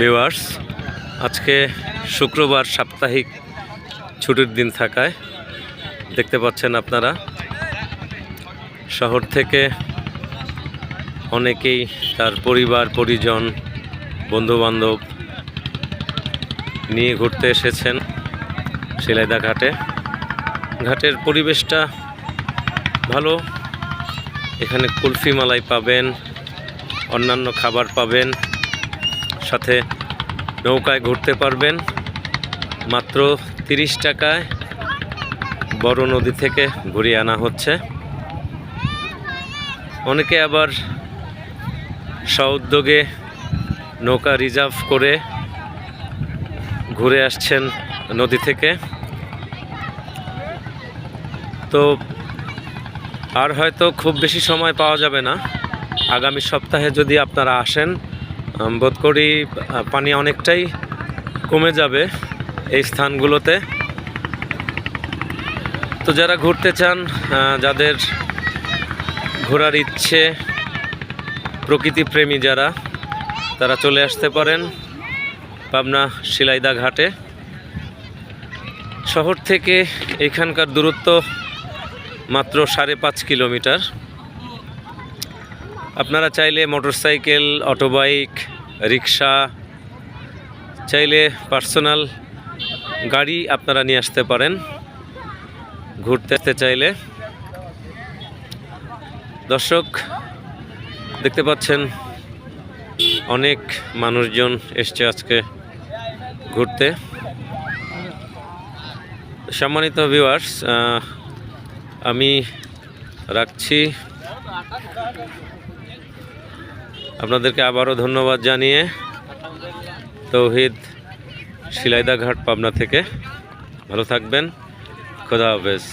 Viewers আজকে শুক্রবার সাপ্তাহিক ছুটির দিন থাকায় দেখতে পাচ্ছেন আপনারা, শহর থেকে অনেকেই তার পরিবার, পরিজন, বন্ধুবান্ধব নিয়ে ঘুরতে এসেছেন শিলাইদা ঘাটে। ঘাটের পরিবেশটা ভালো, এখানে কুলফি মালাই পাবেন, অন্যান্য খাবার পাবেন। সাথে নৌকায় ঘুরতে পারবেন। মাত্র তিরিশ টাকায় বড় নদী থেকে ঘুরিয়ে আনা হচ্ছে। অনেকে আবার স্বউদ্যোগে নৌকা রিজার্ভ করে ঘুরে আসছেন নদী থেকে। তো আর হয়তো খুব বেশি সময় পাওয়া যাবে না। আগামী সপ্তাহে যদি আপনারা আসেন বোধ করি পানি অনেকটাই কমে যাবে এই স্থানগুলোতে। তো যারা ঘুরতে চান যাদের ঘোরার ইচ্ছে, প্রকৃতিপ্রেমী যারা, তারা চলে আসতে পারেন পাবনা শিলাইদা ঘাটে। শহর থেকে এখানকার দূরত্ব মাত্র সাড়ে পাঁচ কিলোমিটার। আপনারা চাইলে মোটরসাইকেল, অটোবাইক রিক্সা, চাইলে পার্সোনাল গাড়ি আপনারা নিয়ে আসতে পারেন, ঘুরতে আসতে চাইলে। দর্শক, দেখতে পাচ্ছেন, অনেক মানুষজন এসছে আজকে ঘুরতে। সম্মানিত ভিউয়ার্স আমি রাখছি। আপনাদেরকে আবারও ধন্যবাদ জানিয়ে তৌহিদ শিলাইদা ঘাট পাবনা থেকে। ভালো থাকবেন। খোদা হাফেজ।